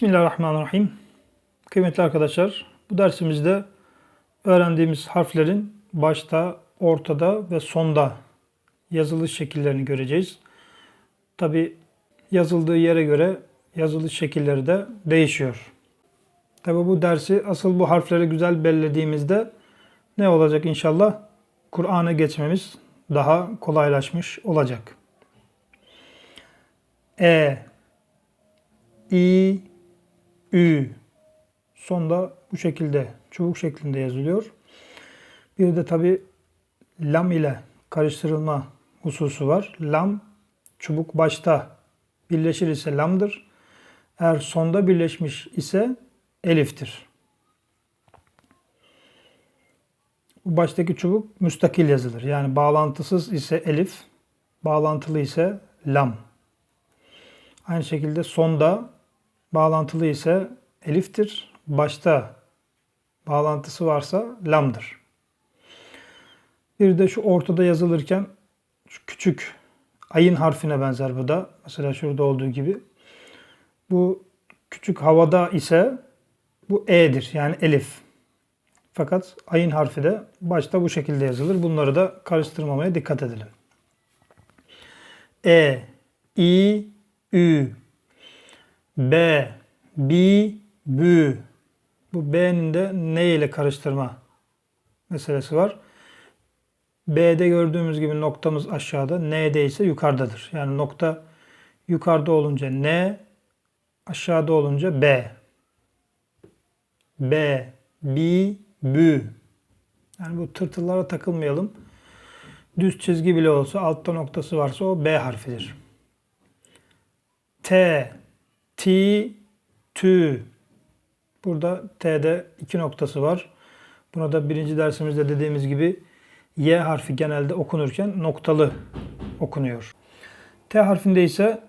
Bismillahirrahmanirrahim. Kıymetli arkadaşlar, bu dersimizde öğrendiğimiz harflerin başta, ortada ve sonda yazılış şekillerini göreceğiz. Tabi yazıldığı yere göre yazılış şekilleri de değişiyor. Tabi bu dersi asıl bu harfleri güzel bellediğimizde ne olacak inşallah? Kur'an'ı geçmemiz daha kolaylaşmış olacak. E, İ, Ü. Sonda bu şekilde çubuk şeklinde yazılıyor. Bir de tabi lam ile karıştırılma hususu var. Lam çubuk başta birleşir ise lamdır. Eğer sonda birleşmiş ise eliftir. Bu baştaki çubuk müstakil yazılır. Yani bağlantısız ise elif, bağlantılı ise lam. Aynı şekilde sonda bağlantılı ise eliftir. Başta bağlantısı varsa lamdır. Bir de şu ortada yazılırken şu küçük ayın harfine benzer bu da. Mesela şurada olduğu gibi. Bu küçük havada ise bu e'dir yani elif. Fakat ayın harfi de başta bu şekilde yazılır. Bunları da karıştırmamaya dikkat edelim. E, I, Ü, B, Bi, Bü. Bu B'nin de ne ile karıştırma meselesi var. B'de gördüğümüz gibi noktamız aşağıda, N'de ise yukarıdadır. Yani nokta yukarıda olunca N, aşağıda olunca B. B, Bi, Bü. Yani bu tırtıllara takılmayalım. Düz çizgi bile olsa altta noktası varsa o B harfidir. T, T, Tü. Burada T'de iki noktası var. Buna da birinci dersimizde dediğimiz gibi Y harfi genelde okunurken noktalı okunuyor. T harfinde ise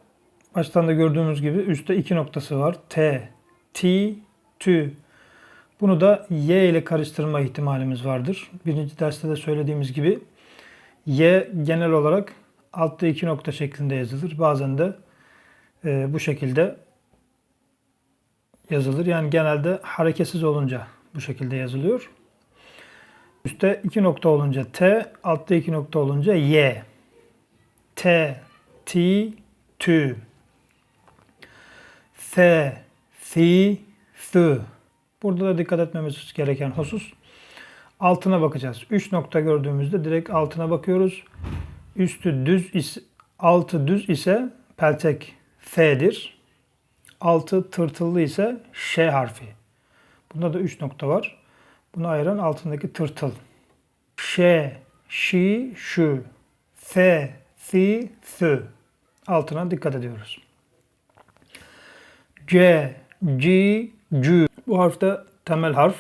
baştan da gördüğümüz gibi üstte iki noktası var. T, T, Tü. Bunu da Y ile karıştırma ihtimalimiz vardır. Birinci derste de söylediğimiz gibi Y genel olarak altta iki nokta şeklinde yazılır. Bazen de e, bu şekilde yazılır. Yani genelde hareketsiz olunca bu şekilde yazılıyor. Üstte iki nokta olunca T, altta iki nokta olunca Y. T, T, Tü. F, Fi, Fü. Burada da dikkat etmemiz gereken husus altına bakacağız. 3 nokta gördüğümüzde direkt altına bakıyoruz. Üstü düz ise, altı düz ise peltek F'dir. Altı tırtıllı ise Ş harfi. Bunda da 3 nokta var. Bunu ayıran altındaki tırtıl. Ş, şi, şu. F, fi, fü. Altına dikkat ediyoruz. C, C, C. Bu harfte temel harf.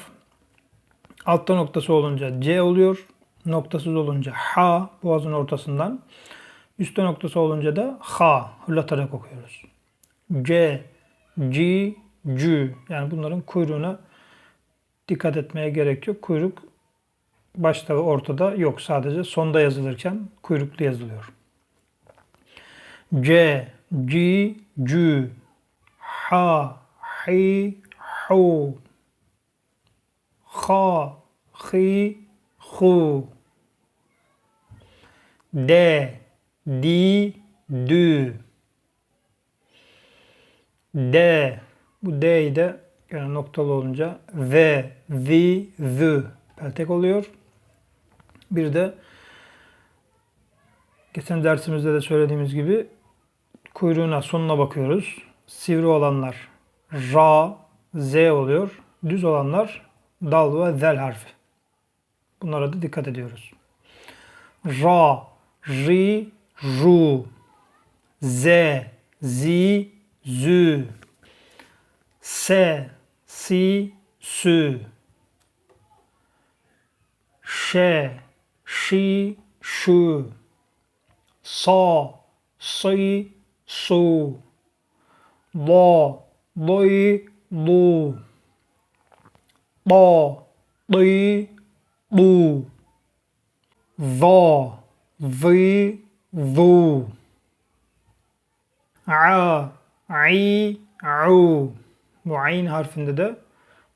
Altta noktası olunca C oluyor. Noktasız olunca H boğazın ortasından. Üstte noktası olunca da H hırlatarak okuyoruz. C, G, C. Yani bunların kuyruğuna dikkat etmeye gerek yok. Kuyruk başta ve ortada yok. Sadece sonda yazılırken kuyruklu yazılıyor. C, G, C. H, Hi, Hu. H, Hi, Hu. D, Di, Dü. D. Bu D'yi de yani noktalı olunca V, Vi, Vü peltek oluyor. Bir de geçen dersimizde de söylediğimiz gibi kuyruğuna sonuna bakıyoruz. Sivri olanlar Ra, Z oluyor. Düz olanlar dal ve zel harfi. Bunlara da dikkat ediyoruz. Ra, Ri, Ru, Z, Zi, Zü, Se, Si, Sü, Şe, Şi, Şu, Sa, Si, Su, Lo, Loi, Lu, Bo, Di, Bu, Vo, Vi, Vu, A, I, U. Bu ayn harfinde de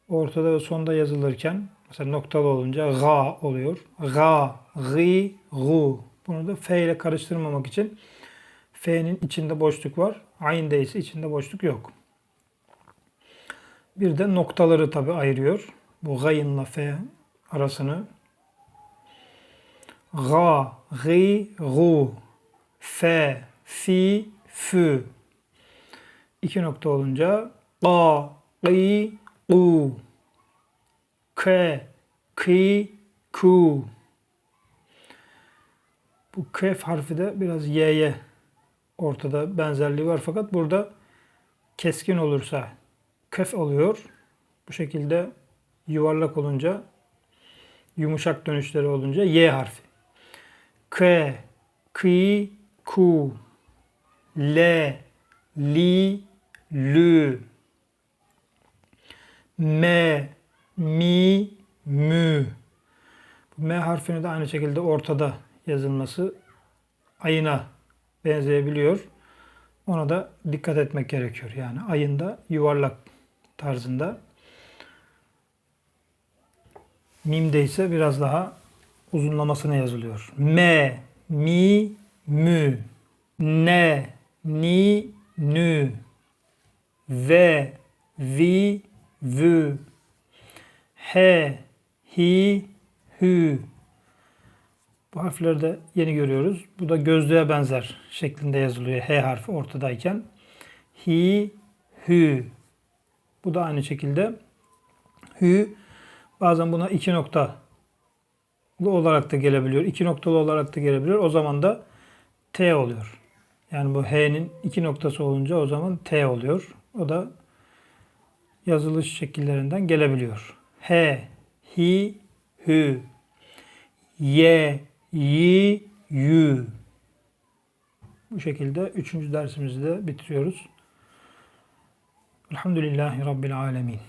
ortada ve sonda yazılırken mesela noktalı olunca ga oluyor. Ga, gi, gu. Bunu da f ile karıştırmamak için f'nin içinde boşluk var. Ayn'de ise içinde boşluk yok. Bir de noktaları tabi ayırıyor. Bu gayınla f arasını. Ga, gi, gu. F, fi, fü. İki nokta olunca ga, gi, gu. K, ki, ku. Bu kef harfi de biraz y'ye ortada benzerliği var fakat burada keskin olursa kef oluyor. Bu şekilde yuvarlak olunca yumuşak dönüşleri olunca y harfi. K, ki, ku, l, li, lü, m, mi, mü. Bu M harfini de aynı şekilde ortada yazılması ayına benzeyebiliyor. Ona da dikkat etmek gerekiyor. Yani ayında yuvarlak tarzında. Mim'de ise biraz daha uzunlamasına yazılıyor. M, mi, mü, ne, ni, nü, ve, vi, vü, he, hi, hü. Bu harfleri de yeni görüyoruz. Bu da gözlüğe benzer şeklinde yazılıyor. H harfi ortadayken. Hi, hü. Bu da aynı şekilde. Hü bazen buna iki noktalı olarak da gelebiliyor. İki noktalı olarak da gelebiliyor. O zaman da T oluyor. Yani bu H'nin iki noktası olunca o zaman T oluyor. O da yazılış şekillerinden gelebiliyor. H, hi, hü, ye, yi, yü. Bu şekilde üçüncü dersimizi de bitiriyoruz. Elhamdülillahi Rabbil Alemin.